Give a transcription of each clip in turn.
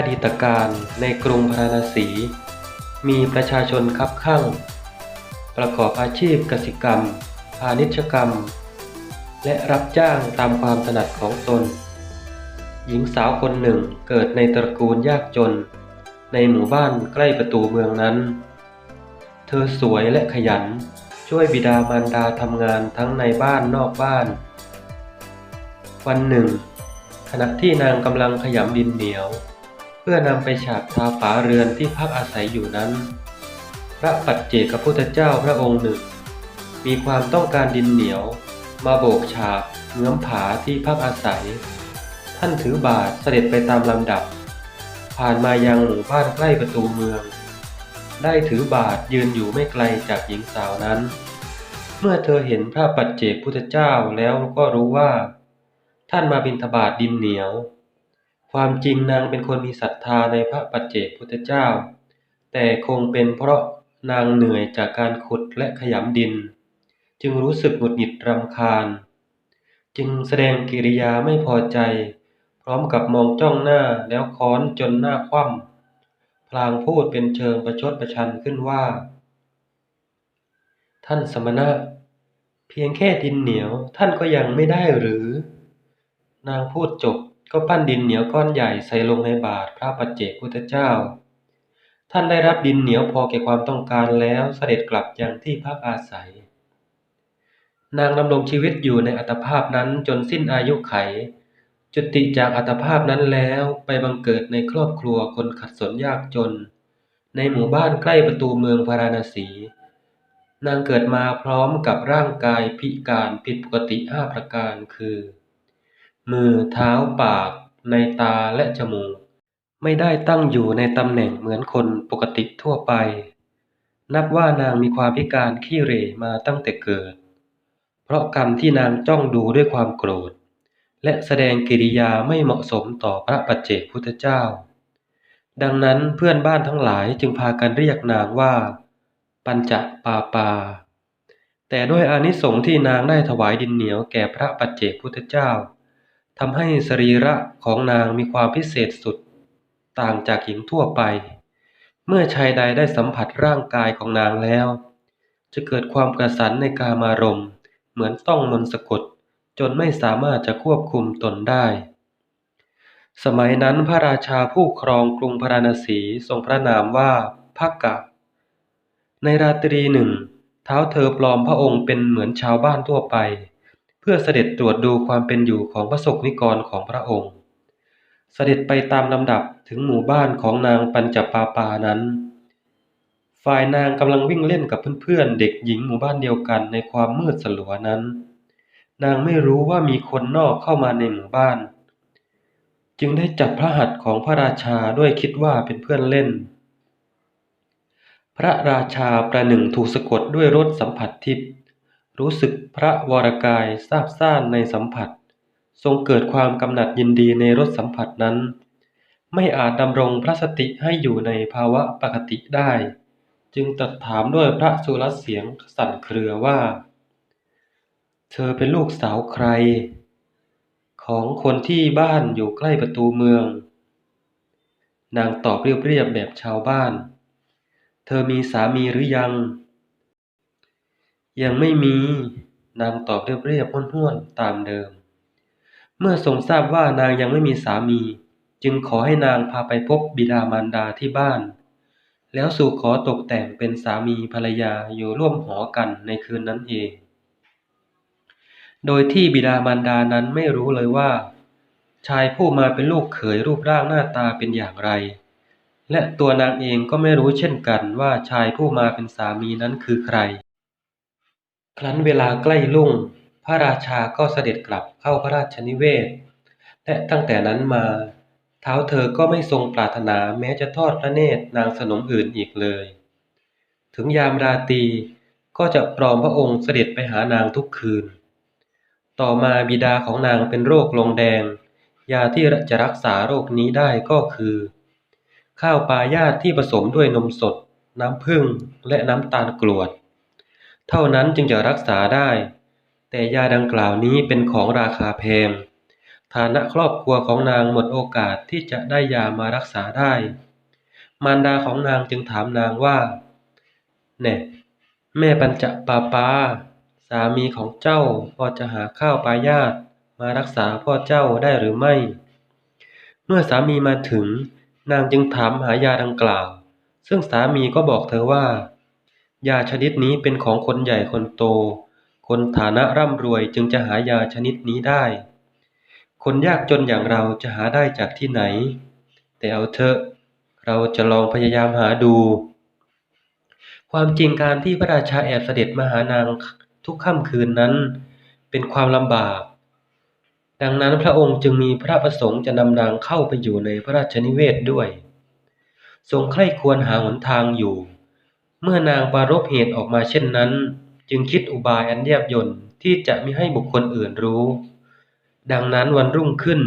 อดีตการในกรุงพาราณสี มีประชาชนคับข้างประกอบอาชีพกสิกรรม พาณิชยกรรม และรับจ้างตามความถนัดของตน หญิงสาวคนหนึ่งเกิดในตระกูลยากจน ในหมู่บ้านใกล้ประตูเมืองนั้น เธอสวยและขยันช่วยบิดามารดาทำงานทั้งในบ้านนอกบ้าน วันหนึ่ง ขณะที่นางกำลังขยำดินเหนียว พื่อนำไปฉาบทาฝาเรือนที่พักอาศัยอยู่นั้น พระปัจเจกพุทธเจ้าพระองค์หนึ่ง มีความต้องการดินเหนียว มาโบกฉาบเงื้อมผาที่พักอาศัย ท่านถือบาทเสด็จไปตามลำดับ ผ่านมายังหมู่บ้านใกล้ประตูเมือง ได้ถือบาทยืนอยู่ไม่ไกลจากหญิงสาวนั้น เมื่อเธอเห็นพระปัจเจกพุทธเจ้าแล้วก็รู้ว่า ท่านมาบิณฑบาตดินเหนียว ความจริงนางเป็นคนมีศรัทธาในพระปัจเจกพุทธเจ้า แต่คงเป็นเพราะนางเหนื่อยจากการขุดและขยำดิน จึงรู้สึกหงุดหงิดรำคาญ จึงแสดงกิริยาไม่พอใจ พร้อมกับมองจ้องหน้าแล้วค้อนจนหน้าคว่ำพลางพูดเป็นเชิงประชดประชันขึ้นว่า ท่านสมณะ เพียงแค่ดินเหนียวท่านก็ยังไม่ได้หรือ นางพูดจบ ก็ปั้นดินเหนียวก้อนใหญ่ใส่ลงในบาตรพระปัจเจกพุทธเจ้า ท่านได้รับดินเหนียวพอแก่ความต้องการแล้วเสด็จกลับยังที่พักอาศัย นางดำรงชีวิตอยู่ในอัตภาพนั้นจนสิ้นอายุไข จุติจากอัตภาพนั้นแล้วไปบังเกิดในครอบครัวคนขัดสนยากจน ในหมู่บ้านใกล้ประตูเมืองพาราณสี นางเกิดมาพร้อมกับร่างกายพิการผิดปกติห้าประการคือ มือเท้าปาก ในตาและจมูก ไม่ได้ตั้งอยู่ในตำแหน่งเหมือนคนปกติทั่วไป นับว่านางมีความพิการขี้เหร่มาตั้งแต่เกิด เพราะกรรมที่นางจ้องดูด้วยความโกรธ และแสดงกิริยาไม่เหมาะสมต่อพระปัจเจกพุทธเจ้า ดังนั้นเพื่อนบ้านทั้งหลายจึงพากันเรียกนางว่า ปัญจปาปาแต่ด้วยอานิสงส์ที่นางได้ถวายดินเหนียวแก่พระปัจเจกพุทธเจ้า ทำให้สรีระของนางมีความพิเศษสุด ต่างจากหญิงทั่วไป เมื่อชายใดได้สัมผัสร่างกายของนางแล้ว จะเกิดความกระสันในกามารมณ์ เหมือนต้องมนต์สะกด จนไม่สามารถจะควบคุมตนได้ สมัยนั้นพระราชาผู้ครองกรุงพาราณสีทรงพระนามว่าพักกะ ในราตรีหนึ่ง เท้าเธอปลอมพระองค์เป็นเหมือนชาวบ้านทั่วไป พื่อเสด็จตรวจดูความเป็นอยู่ของพระสกนิกรของพระองค์ เสด็จไปตามลำดับถึงหมู่บ้านของนางปัญจปาปานั้น ฝ่ายนางกำลังวิ่งเล่นกับเพื่อนๆเด็กหญิงหมู่บ้านเดียวกันในความมืดสลัวนั้น นางไม่รู้ว่ามีคนนอกเข้ามาในหมู่บ้าน จึงได้จับพระหัตถ์ของพระราชาด้วยคิดว่าเป็นเพื่อนเล่น พระราชาประหนึ่งถูกสะกดด้วยรสสัมผัสทิพย์ รู้สึกพระวรกายซาบซ่านในสัมผัส ทรงเกิดความกำหนัดยินดีในรสสัมผัสนั้น ไม่อาจดำรงพระสติให้อยู่ในภาวะปกติได้ จึงตรัสถามด้วยพระสุรเสียงสั่นเครือว่า เธอเป็นลูกสาวใคร ของคนที่บ้านอยู่ใกล้ประตูเมือง นางตอบเรียบๆแบบชาวบ้าน เธอมีสามีหรือยัง ยังไม่มี นางตอบเรียบๆห้วนๆตามเดิม เมื่อทรงทราบว่านางยังไม่มีสามี จึงขอให้นางพาไปพบบิดามารดาที่บ้าน แล้วสู่ขอตกแต่งเป็นสามีภรรยาอยู่ร่วมหอกันในคืนนั้นเอง โดยที่บิดามารดานั้นไม่รู้เลยว่า ชายผู้มาเป็นลูกเขยรูปร่างหน้าตาเป็นอย่างไร และตัวนางเองก็ไม่รู้เช่นกันว่าชายผู้มาเป็นสามีนั้นคือใคร ครั้นเวลาใกล้รุ่ง พระราชาก็เสด็จกลับเข้าพระราชนิเวศ และตั้งแต่นั้นมา เท้าเธอก็ไม่ทรงปรารถนาแม้จะทอดพระเนตรนางสนมอื่นอีกเลย ถึงยามราตรีก็จะปลอมพระองค์เสด็จไปหานางทุกคืน ต่อมาบิดาของนางเป็นโรคลงแดง ยาที่จะรักษาโรคนี้ได้ก็คือ ข้าวปลายาตที่ผสมด้วยนมสด น้ำผึ้งและน้ำตาลกรวด เท่านั้นจึงจะรักษาได้ แต่ยาดังกล่าวนี้เป็นของราคาแพง ฐานะครอบครัวของนางหมดโอกาสที่จะได้ยามารักษาได้ มารดาของนางจึงถามนางว่าแน่แม่ปัญจปาปา สามีของเจ้าพอจะหาข้าวปลายาตมารักษาพ่อเจ้าได้หรือไม่ เมื่อสามีมาถึง นางจึงถามหายาดังกล่าว ซึ่งสามีก็บอกเธอว่า ยาชนิดนี้เป็นของคนใหญ่คนโต คนฐานะร่ำรวยจึงจะหายาชนิดนี้ได้ คนยากจนอย่างเราจะหาได้จากที่ไหน แต่เอาเถอะ เราจะลองพยายามหาดู ความจริงการที่พระราชาแอบเสด็จมาหานางทุกค่ำคืนนั้น เป็นความลำบาก ดังนั้นพระองค์จึงมีพระประสงค์จะนำนางเข้าไปอยู่ในพระราชนิเวศด้วย ทรงใคร่ควรหาหนทางอยู่ เมื่อนางปรารภเหตุออกมาเช่นนั้น จึงคิดอุบายอันแยบยลที่จะมิให้บุคคลอื่นรู้ ดังนั้นวันรุ่งขึ้น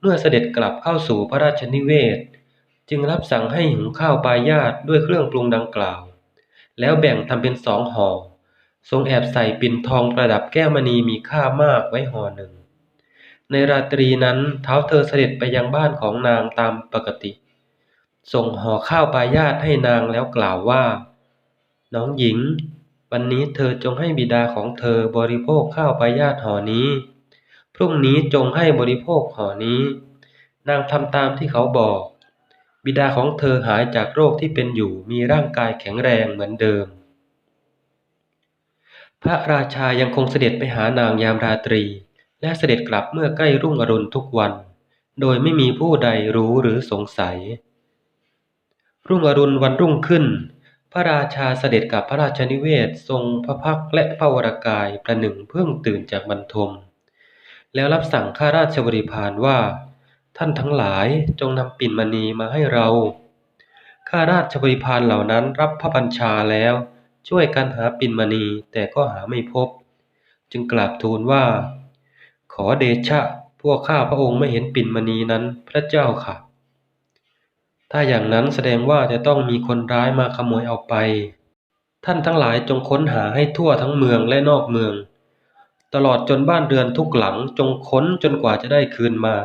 เมื่อเสด็จกลับเข้าสู่พระราชนิเวศ จึงรับสั่งให้หุงข้าวปลายาตด้วยเครื่องปรุงดังกล่าว แล้วแบ่งทำเป็นสองห่อทรงแอบใส่ปิ่นทองประดับแก้วมณีมีค่ามากไว้ห่อหนึ่ง ในราตรีนั้นเท้าเธอเสด็จไปยังบ้านของนางตามปกติ ส่งห่อข้าวปลายาตให้นางแล้วกล่าวว่า น้องหญิง วันนี้เธอจงให้บิดาของเธอบริโภคข้าวปลายาตห่อนี้ พรุ่งนี้จงให้บริโภคห่อนี้ นางทำตามที่เขาบอก บิดาของเธอหายจากโรคที่เป็นอยู่มีร่างกายแข็งแรงเหมือนเดิม พระราชายังคงเสด็จไปหานางยามราตรี และเสด็จกลับเมื่อใกล้รุ่งอรุณทุกวัน โดยไม่มีผู้ใดรู้หรือสงสัย รุ่งอรุณวันรุ่งขึ้น พระราชาเสด็จกับพระราชนิเวศทรงพระพักและพระวรากายประหนึ่งเพิ่งตื่นจากบรรทม แล้วรับสั่งข้าราชบริพารว่า ท่านทั้งหลายจงนำปิ่นมณีมาให้เราข้าราชบริพารเหล่านั้นรับพระบัญชาแล้ว ช่วยกันหาปิ่นมณีแต่ก็หาไม่พบ จึงกราบทูลว่า ขอเดชะ พวกข้าพระองค์ไม่เห็นปิ่นมณีนั้นพระเจ้าค่ะ ถ้าอย่างนั้นแสดงว่าจะต้องมีคนร้ายมาขโมยเอาไป ท่านทั้งหลายจงค้นหาให้ทั่วทั้งเมืองและนอกเมือง ตลอดจนบ้านเรือนทุกหลังจงค้นจนกว่าจะได้คืนมา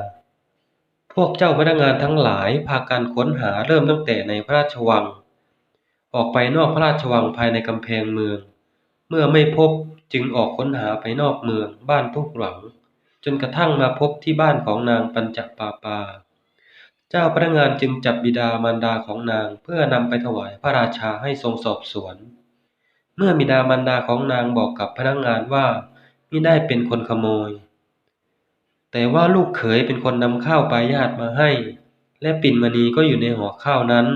พวกเจ้าพนักงานทั้งหลายพากันค้นหาเริ่มตั้งแต่ในพระราชวัง ออกไปนอกพระราชวังภายในกำแพงเมือง เมื่อไม่พบจึงออกค้นหาไปนอกเมืองบ้านทุกหลัง จนกระทั่งมาพบที่บ้านของนางปัญจปาปา เจ้าพนักงานจึงจับบิดามารดาของนางเพื่อนำไปถวายพระราชาให้ทรงสอบสวน เมื่อบิดามารดาของนางบอกกับพนักงานว่ามิได้เป็นคนขโมย แต่ว่าลูกเขยเป็นคนนำข้าวปลายาตมาให้ และปิ่นมณีก็อยู่ในห่อข้าวนั้น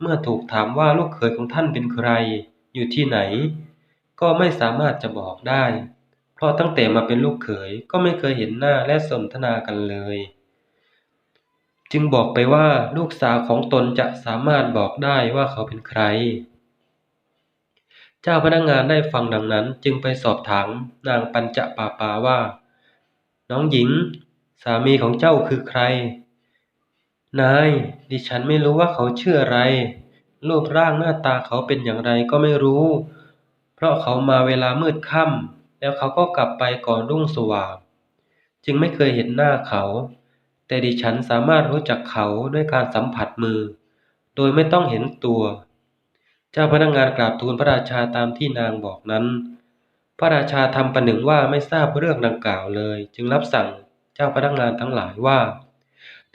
เมื่อถูกถามว่าลูกเขยของท่านเป็นใคร อยู่ที่ไหน ก็ไม่สามารถจะบอกได้ เพราะตั้งแต่มาเป็นลูกเขยก็ไม่เคยเห็นหน้าและสนทนากันเลย จึงบอกไปว่าลูกสาวของตนจะสามารถบอกได้ว่าเขาเป็นใคร เจ้าพนักงานได้ฟังดังนั้นจึงไปสอบถามนางปัญจปาปาว่า น้องหญิง สามีของเจ้าคือใคร นาย ดิฉันไม่รู้ว่าเขาชื่ออะไร รูปร่างหน้าตาเขาเป็นอย่างไรก็ไม่รู้ เพราะเขามาเวลามืดค่ำแล้วเขาก็กลับไปก่อนรุ่งสว่าง จึงไม่เคยเห็นหน้าเขา แต่ดิฉันสามารถรู้จักเขาด้วยการสัมผัสมือ โดยไม่ต้องเห็นตัว เจ้าพนักงานกราบทูลพระราชาตามที่นางบอกนั้น พระราชาทำประหนึ่งว่าไม่ทราบเรื่องดังกล่าวเลย จึงรับสั่งเจ้าพนักงานทั้งหลายว่า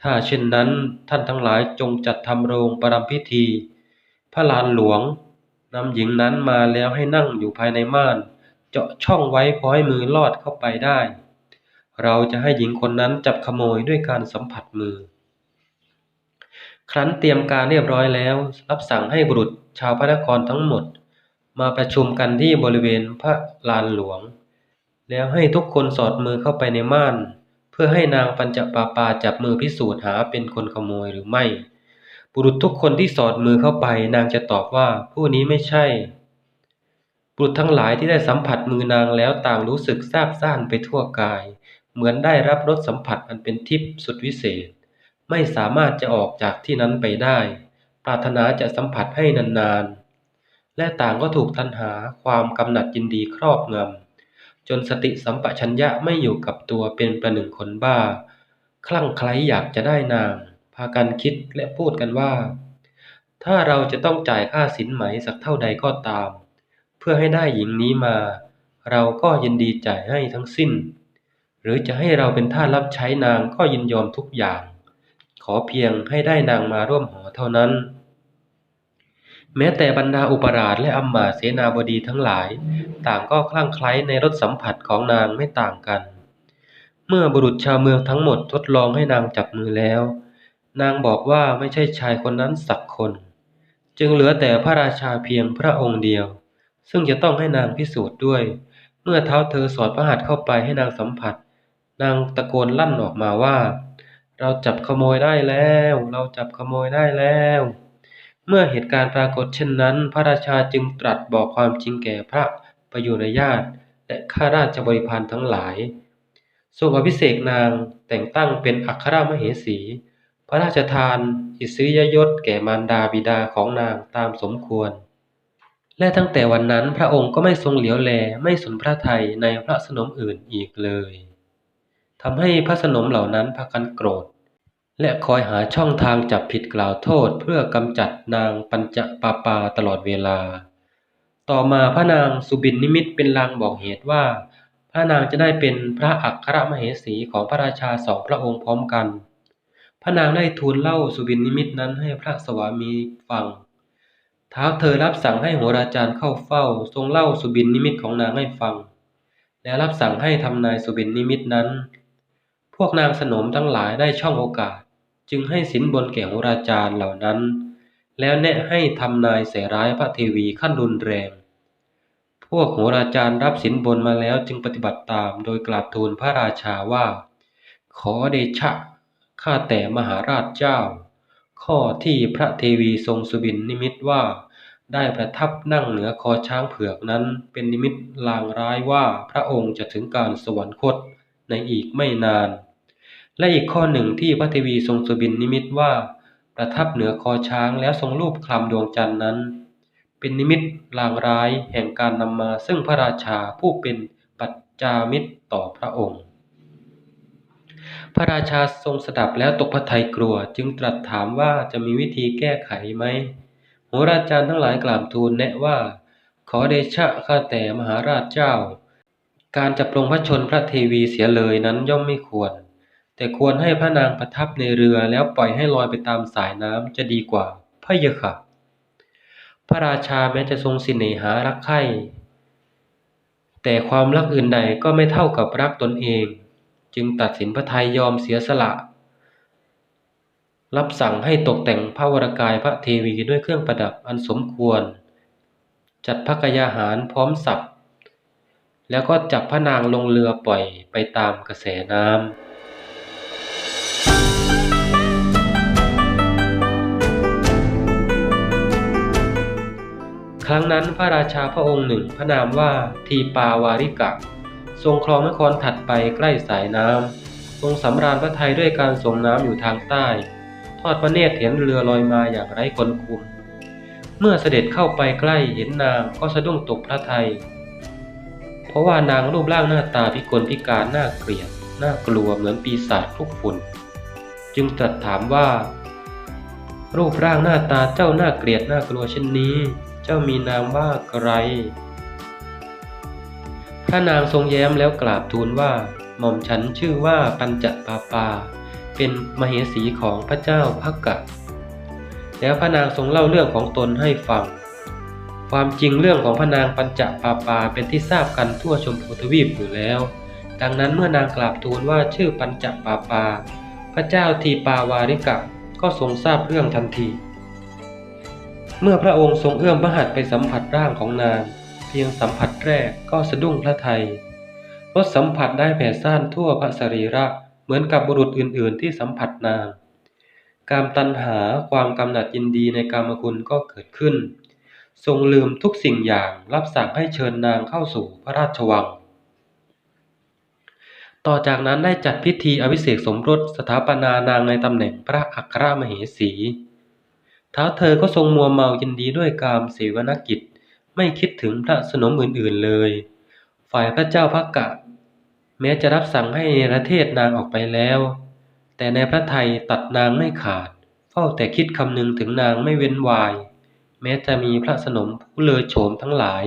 ถ้าเช่นนั้นท่านทั้งหลายจงจัดทำโรงประรำพิธี พระลานหลวงนำหญิงนั้นมาแล้วให้นั่งอยู่ภายในม่าน เจาะช่องไว้พอให้มือลอดเข้าไปได้ เราจะให้หญิงคนนั้นจับขโมยด้วยการสัมผัสมือ ครั้นเตรียมการเรียบร้อยแล้ว รับสั่งให้บุรุษชาวพระนครทั้งหมด มาประชุมกันที่บริเวณพระลานหลวง แล้วให้ทุกคนสอดมือเข้าไปในม่าน เพื่อให้นางปัญจปาปาจับมือพิสูจน์หาเป็นคนขโมยหรือไม่ บุรุษทุกคนที่สอดมือเข้าไป นางจะตอบว่าผู้นี้ไม่ใช่บุรุษทั้งหลายที่ได้สัมผัสมือนางแล้วต่างรู้สึกซาบซ่านไปทั่วกาย เหมือนได้รับรสสัมผัสอันเป็นทิพย์สุดวิเศษ ไม่สามารถจะออกจากที่นั้นไปได้ ปรารถนาจะสัมผัสให้นานๆ และต่างก็ถูกตัณหาความกำหนัดยินดีครอบงำจนสติสัมปชัญญะไม่อยู่กับตัวเป็นประหนึ่งคนบ้า คลั่งไคล้อยากจะได้นาง พากันคิดและพูดกันว่า ถ้าเราจะต้องจ่ายค่าสินไหมสักเท่าใดก็ตาม เพื่อให้ได้หญิงนี้มา เราก็ยินดีจ่ายให้ทั้งสิ้น หรือจะให้เราเป็นท่ารับใช้นางก็ยินยอมทุกอย่าง ขอเพียงให้ได้นางมาร่วมหอเท่านั้น แม้แต่บรรดาอุปราชและอำมาตย์เสนาบดีทั้งหลาย ต่างก็คลั่งไคล้ในรสสัมผัสของนางไม่ต่างกัน เมื่อบุรุษชาวเมืองทั้งหมดทดลองให้นางจับมือแล้ว นางบอกว่าไม่ใช่ชายคนนั้นสักคน จึงเหลือแต่พระราชาเพียงพระองค์เดียว ซึ่งจะต้องให้นางพิสูจน์ด้วย เมื่อเท้าเธอสอดพระหัตถ์เข้าไปให้นางสัมผัส นางตะโกนลั่นออกมาว่า เราจับขโมยได้แล้ว เราจับขโมยได้แล้ว เมื่อเหตุการณ์ปรากฏเช่นนั้น พระราชาจึงตรัสบอกความจริงแก่พระประยุรญาติและข้าราชบริพารทั้งหลายทรงอภิเษกนางแต่งตั้งเป็นอัครมเหสี พระราชทานอิสริยยศแก่มารดาบิดาของนางตามสมควร และตั้งแต่วันนั้นพระองค์ก็ไม่ทรงเหลียวแลไม่สนพระทัยในพระสนมอื่นอีกเลย ทำให้พระสนมเหล่านั้นพากันโกรธ และคอยหาช่องทางจับผิดกล่าวโทษเพื่อกำจัดนางปัญจปาปาตลอดเวลา ต่อมาพระนางสุบินนิมิตเป็นลางบอกเหตุว่า พระนางจะได้เป็นพระอัครมเหสีของพระราชาสองพระองค์พร้อมกัน พระนางได้ทูลเล่าสุบินนิมิตนั้นให้พระสวามีฟังท้าวเธอรับสั่งให้โหราจารย์เข้าเฝ้า ทรงเล่าสุบินนิมิตของนางให้ฟัง และรับสั่งให้ทำนายสุบินนิมิตนั้น พวกนางสนมทั้งหลายได้ช่องโอกาส จึงให้สินบนแก่โหราจารย์เหล่านั้น แล้วแนะให้ทำนายใส่ร้ายพระเทวีขั้นรุนแรง พวกโหราจารย์รับสินบนมาแล้วจึงปฏิบัติตามโดยกราบทูลพระราชาว่า ขอเดชะข้าแต่มหาราชเจ้า ข้อที่พระเทวีทรงสุบินนิมิตว่า ได้ประทับนั่งเหนือคอช้างเผือกนั้น เป็นนิมิตลางร้ายว่าพระองค์จะถึงการสวรรคต ในอีกไม่นาน และอีกข้อหนึ่งที่พระเทวีทรงสุบินนิมิตว่า ประทับเหนือคอช้างแล้วทรงรูปคลำดวงจันทร์นั้น เป็นนิมิตลางร้ายแห่งการนำมาซึ่งพระราชาผู้เป็นปัจจามิตรต่อพระองค์ พระราชาทรงสดับแล้วตกพระทัยกลัวจึงตรัสถามว่าจะมีวิธีแก้ไขไหมโหราจารย์ทั้งหลายกราบทูลแนะว่า ขอเดชะข้าแต่มหาราชเจ้า การจะปรงพระชนพระเทวีเสียเลยนั้นย่อมไม่ควร แต่ควรให้พระนางประทับในเรือแล้วปล่อยให้ลอยไปตามสายน้ำจะดีกว่าพระเยะค่ะ พระราชาแม้จะทรงสิเนหารักใคร่แต่ความรักอื่นใดก็ไม่เท่ากับรักตนเอง จึงตัดสินพระทัยยอมเสียสละ รับสั่งให้ตกแต่งพระวรกายพระเทวีด้วยเครื่องประดับอันสมควร จัดพระกยาหารพร้อมสับ แล้วก็จับพระนางลงเรือปล่อยไปตามกระแสน้ำครั้งนั้นพระราชาพระองค์หนึ่งพระนามว่าทีปาวาริกะ ทรงครองนครถัดไปใกล้สายน้ำทรงสำราญพระทัยด้วยการส่งน้ำอยู่ทางใต้ ทอดพระเนตรเห็นเรือลอยมาอย่างไร้คนคุม เมื่อเสด็จเข้าไปใกล้เห็นนางก็สะดุ้งตกพระทัย ราะว่านางรูปร่างหน้าตาพิกลพิการน่าเกลียดน่ากลัวเหมือนปีศาจคลุกฝุ่น จึงตรัสถามว่า รูปร่างหน้าตาเจ้าน่าเกลียดน่ากลัวเช่นนี้ เจ้ามีนามว่าไกรพระนางทรงแย้มแล้วกราบทูลว่า หม่อมฉันชื่อว่าปัญจปาปา เป็นมเหสีของพระเจ้าพักกะ แล้วพระนางทรงเล่าเรื่องของตนให้ฟัง ความจริงเรื่องของพระนางปัญจปาปาเป็นที่ทราบกันทั่วชมพูทวีปอยู่แล้ว ดังนั้นเมื่อนางกราบทูลว่าชื่อปัญจปาปา พระเจ้าทีปาวาริกะก็ทรงทราบเรื่องทันที เมื่อพระองค์ทรงเอื้อมพระหัตถ์ไปสัมผัสร่างของนาง เพียงสัมผัสแรกก็สะดุ้งพระไทยรสสัมผัสได้แผ่ซ่านทั่วพระสรีระเหมือนกับบุรุษอื่น ๆ ที่สัมผัสนาง การตัณหาความกำหนัดยินดีในกามคุณก็เกิดขึ้น ทรงลืมทุกสิ่งอย่างรับสั่งให้เชิญนางเข้าสู่พระราชวัง ต่อจากนั้นได้จัดพิธีอภิเษกสมรสสถาปนานางในตำแหน่งพระอัครมเหสีท้าเธอก็ทรงมัวเมายินดีด้วยกามเสวนกิจ ไม่คิดถึงพระสนมอื่นๆเลย ฝ่ายพระเจ้าพักกะ แม้จะรับสั่งให้เนรเทศนางออกไปแล้ว แต่ในพระไทยตัดนางไม่ขาด เฝ้าแต่คิดคำนึงถึงนางไม่เว้นวาย แม้จะมีพระสนมผู้เลอโฉมทั้งหลาย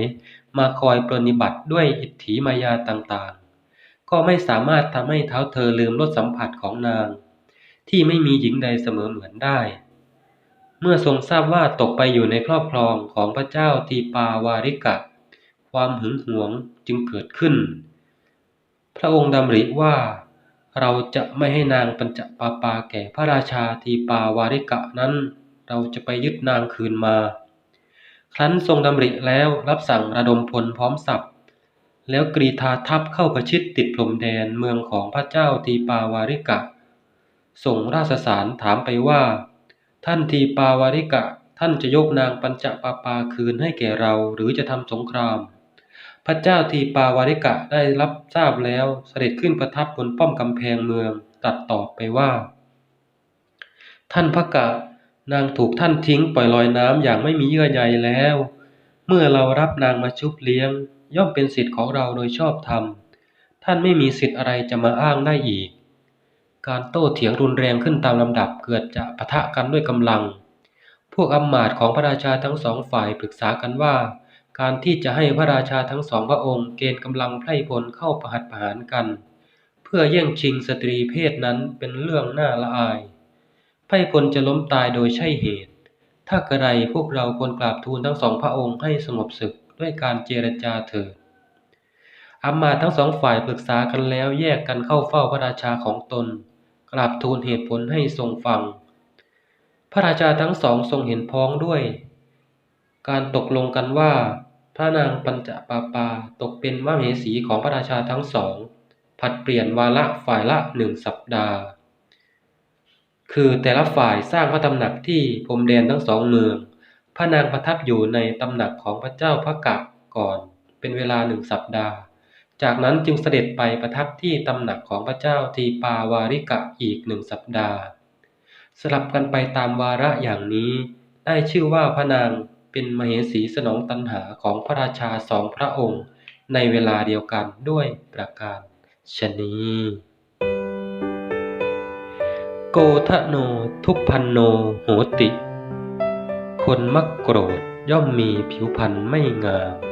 มาคอยปรนนิบัติด้วยอิทธิมายาต่างๆ ก็ไม่สามารถทำให้เท้าเธอลืมรสสัมผัสของนาง ที่ไม่มีหญิงใดเสมอเหมือนได้ เมื่อทรงทราบว่าตกไปอยู่ในครอบครองของพระเจ้าทีปาวาริกะ ความหึงหวงจึงเกิดขึ้น พระองค์ดำริว่าเราจะไม่ให้นางปัญจปาปาแก่พระราชาทีปาวาริกะนั้น เราจะไปยึดนางคืนมา ครั้นทรงดำริแล้วรับสั่งระดมพลพร้อมสับแล้วกรีธาทัพเข้าประชิดติดพรมแดนเมืองของพระเจ้าทีปาวาริกะ ส่งราชสารถามไปว่า ท่านทีปาวาริกะ ท่านจะยกนางปัญจปาปาคืนให้แก่เราหรือจะทำสงคราม พระเจ้าทีปาวาริกะได้รับทราบแล้วเสด็จขึ้นประทับบนป้อมกำแพงเมืองตรัสตอบไปว่า ท่านพระกะ นางถูกท่านทิ้งปล่อยลอยน้ำอย่างไม่มีเยื่อใยแล้ว เมื่อเรารับนางมาชุบเลี้ยง ย่อมเป็นสิทธิ์ของเราโดยชอบธรรม ท่านไม่มีสิทธิ์อะไรจะมาอ้างได้อีก การโต้เถียงรุนแรงขึ้นตามลำดับเกิดจะปะทะกันด้วยกำลัง พวกอำมาตย์ของพระราชาทั้งสองฝ่ายปรึกษากันว่า การที่จะให้พระราชาทั้งสองพระองค์เกณฑ์กำลังไพร่พลเข้าประหัตประหารกัน เพื่อแย่งชิงสตรีเพศนั้นเป็นเรื่องน่าละอาย ไพร่พลจะล้มตายโดยใช่เหตุ ถ้ากระไรพวกเราควรกราบทูลทั้งสองพระองค์ให้สงบศึกด้วยการเจรจาเถิดอำมาทั้งสองฝ่ายปรึกษากันแล้วแยกกันเข้าเฝ้าพระราชาของตน กราบทูลเหตุผลให้ทรงฟัง พระราชาทั้งสองทรงเห็นพ้องด้วย การตกลงกันว่า พระนางปัญจปาปาตกเป็นมเหสีของพระราชาทั้งสอง ผัดเปลี่ยนวาระฝ่ายละหนึ่งสัปดาห์ คือแต่ละฝ่ายสร้างพระตำหนักที่พรมแดนทั้งสองเมือง พระนางประทับอยู่ในตำหนักของพระเจ้าพระกะก่อน เป็นเวลาหนึ่งสัปดาห์ จากนั้นจึงเสด็จไปประทับที่ตำหนักของพระเจ้าทีปาวาริกะอีกหนึ่งสัปดาห์ สลับกันไปตามวาระอย่างนี้ ได้ชื่อว่าพระนางเป็นมเหสีสนองตัณหาของพระราชาสองพระองค์ ในเวลาเดียวกันด้วยประการชนี โกทะโนทุพพันโนโหติ คนมักโกรธย่อมมีผิวพรรณไม่งาม